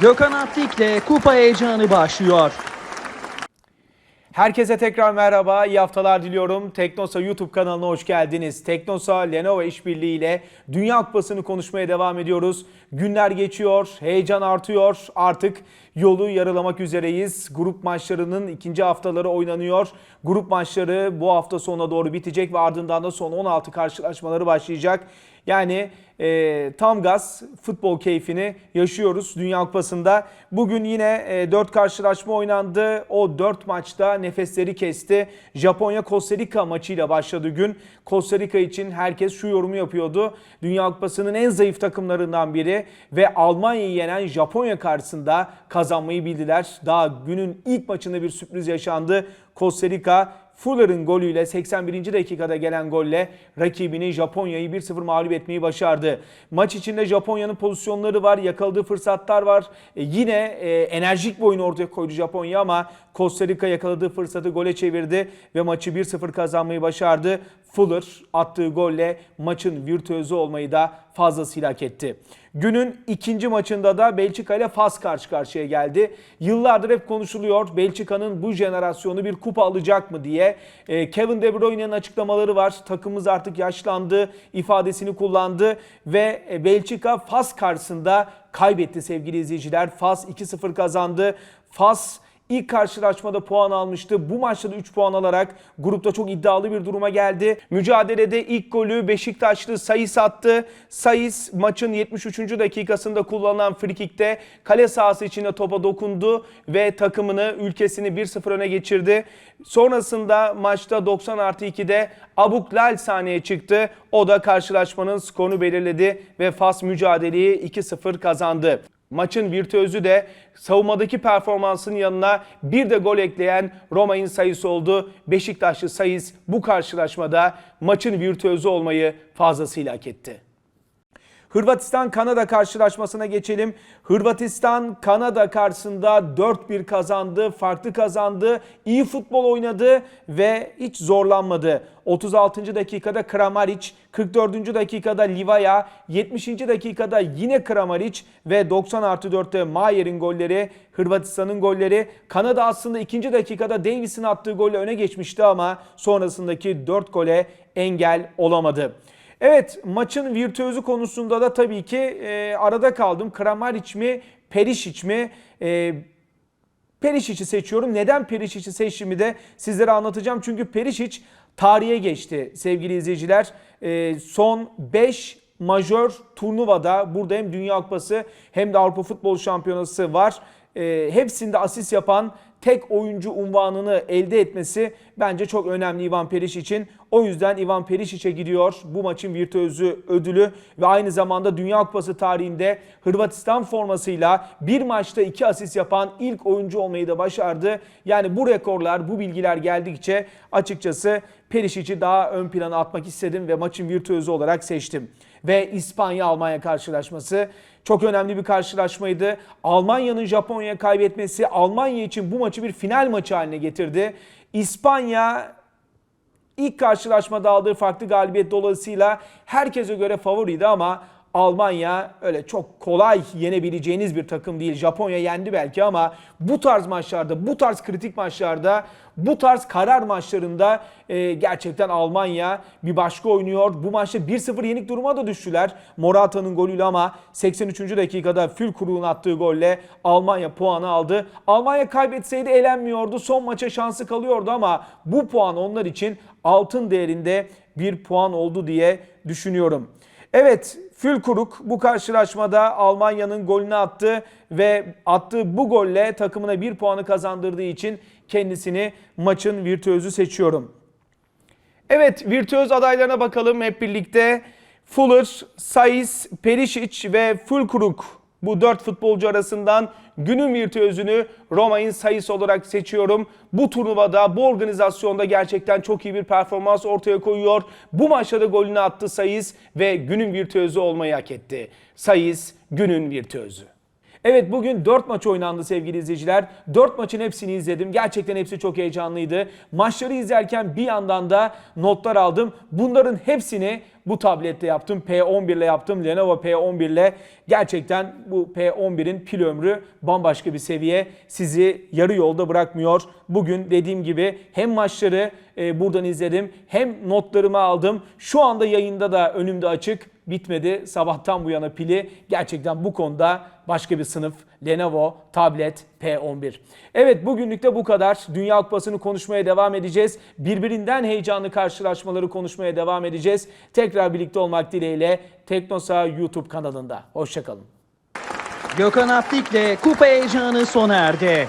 Gökhan Attik'le kupa heyecanı başlıyor. Herkese tekrar merhaba, iyi haftalar diliyorum. Teknosa YouTube kanalına hoş geldiniz. Teknosa, Lenovo işbirliği ile Dünya Kupası'nı konuşmaya devam ediyoruz. Günler geçiyor, heyecan artıyor. Artık yolu yarılamak üzereyiz. Grup maçlarının ikinci haftaları oynanıyor. Grup maçları bu hafta sonuna doğru bitecek ve ardından da son 16 karşılaşmaları başlayacak. Yani e, tam gaz futbol keyfini yaşıyoruz Dünya Kupası'nda. Bugün yine e, 4 karşılaşma oynandı. O 4 maçta nefesleri kesti. Japonya Costa Rica maçıyla başladı gün. Costa Rica için herkes şu yorumu yapıyordu. Dünya Kupası'nın en zayıf takımlarından biri ve Almanya'yı yenen Japonya karşısında kazanmayı bildiler. Daha günün ilk maçında bir sürpriz yaşandı. Costa Rica Fuller'ın golüyle 81. dakikada gelen golle rakibini Japonya'yı 1-0 mağlup etmeyi başardı. Maç içinde Japonya'nın pozisyonları var, yakaladığı fırsatlar var. E, yine e, enerjik bir oyun ortaya koydu Japonya ama Costa Rica yakaladığı fırsatı gole çevirdi ve maçı 1-0 kazanmayı başardı. Fuller attığı golle maçın virtüözü olmayı da fazlasıyla hak etti. Günün ikinci maçında da Belçika ile Fas karşı karşıya geldi. Yıllardır hep konuşuluyor Belçika'nın bu jenerasyonu bir kupa alacak mı diye. Ee, Kevin De Bruyne'nin açıklamaları var. Takımımız artık yaşlandı ifadesini kullandı ve e, Belçika Fas karşısında kaybetti sevgili izleyiciler. Fas 2-0 kazandı. Fas İlk karşılaşmada puan almıştı. Bu maçta da 3 puan alarak grupta çok iddialı bir duruma geldi. Mücadelede ilk golü Beşiktaşlı Sayıs attı. Sayıs maçın 73. dakikasında kullanılan frikikte kale sahası içinde topa dokundu ve takımını, ülkesini 1-0 öne geçirdi. Sonrasında maçta 90 artı 2'de Abuk Lal sahneye çıktı. O da karşılaşmanın skorunu belirledi ve Fas mücadeleyi 2-0 kazandı. Maçın virtüözü de savunmadaki performansının yanına bir de gol ekleyen Roma'nın sayısı oldu. Beşiktaşlı Sayıs bu karşılaşmada maçın virtüözü olmayı fazlasıyla hak etti. Hırvatistan-Kanada karşılaşmasına geçelim. Hırvatistan Kanada karşısında 4-1 kazandı, farklı kazandı, iyi futbol oynadı ve hiç zorlanmadı. 36. dakikada Kramaric, 44. dakikada Livaya, 70. dakikada yine Kramaric ve 90 artı 4'te Mayer'in golleri, Hırvatistan'ın golleri. Kanada aslında 2. dakikada Davis'in attığı golle öne geçmişti ama sonrasındaki 4 gole engel olamadı. Evet maçın virtüözü konusunda da tabii ki e, arada kaldım. Kramaric mi Perisic mi? E, Perisic'i seçiyorum. Neden Perisic'i seçtiğimi de sizlere anlatacağım. Çünkü Perisic tarihe geçti sevgili izleyiciler. E, son 5 majör turnuvada burada hem Dünya Kupası hem de Avrupa Futbol Şampiyonası var. E, hepsinde asist yapan tek oyuncu unvanını elde etmesi bence çok önemli Ivan Perisic için. O yüzden Ivan Perisic'e gidiyor bu maçın virtüözü ödülü ve aynı zamanda Dünya Kupası tarihinde Hırvatistan formasıyla bir maçta iki asist yapan ilk oyuncu olmayı da başardı. Yani bu rekorlar, bu bilgiler geldikçe açıkçası Perisic'i daha ön plana atmak istedim ve maçın virtüözü olarak seçtim. Ve İspanya-Almanya karşılaşması çok önemli bir karşılaşmaydı. Almanya'nın Japonya'ya kaybetmesi Almanya için bu maçı bir final maçı haline getirdi. İspanya ilk karşılaşmada aldığı farklı galibiyet dolayısıyla herkese göre favoriydi ama Almanya öyle çok kolay yenebileceğiniz bir takım değil. Japonya yendi belki ama bu tarz maçlarda, bu tarz kritik maçlarda, bu tarz karar maçlarında e, gerçekten Almanya bir başka oynuyor. Bu maçta 1-0 yenik duruma da düştüler. Morata'nın golüyle ama 83. dakikada Fülkuru'nun attığı golle Almanya puanı aldı. Almanya kaybetseydi elenmiyordu. Son maça şansı kalıyordu ama bu puan onlar için altın değerinde bir puan oldu diye düşünüyorum. Evet Fülkuruk bu karşılaşmada Almanya'nın golünü attı ve attığı bu golle takımına bir puanı kazandırdığı için kendisini maçın virtüözü seçiyorum. Evet virtüöz adaylarına bakalım hep birlikte. Fuller, Saiz, Perisic ve Fulkuruk bu dört futbolcu arasından günün virtüözünü Roma'nın sayısı olarak seçiyorum. Bu turnuvada, bu organizasyonda gerçekten çok iyi bir performans ortaya koyuyor. Bu maçta da golünü attı Sayıs ve günün virtüözü olmayı hak etti. Sayıs günün virtüözü. Evet bugün 4 maç oynandı sevgili izleyiciler. 4 maçın hepsini izledim. Gerçekten hepsi çok heyecanlıydı. Maçları izlerken bir yandan da notlar aldım. Bunların hepsini bu tablette yaptım. P11 ile yaptım. Lenovo P11 ile gerçekten bu P11'in pil ömrü bambaşka bir seviye. Sizi yarı yolda bırakmıyor. Bugün dediğim gibi hem maçları e, buradan izledim hem notlarımı aldım. Şu anda yayında da önümde açık. Bitmedi. Sabahtan bu yana pili gerçekten bu konuda başka bir sınıf. Lenovo tablet P11. Evet bugünlük de bu kadar. Dünya Kupası'nı konuşmaya devam edeceğiz. Birbirinden heyecanlı karşılaşmaları konuşmaya devam edeceğiz. Tekrar birlikte olmak dileğiyle Teknosa YouTube kanalında. Hoşçakalın. Gökhan Aptik'le kupa heyecanı sona erdi.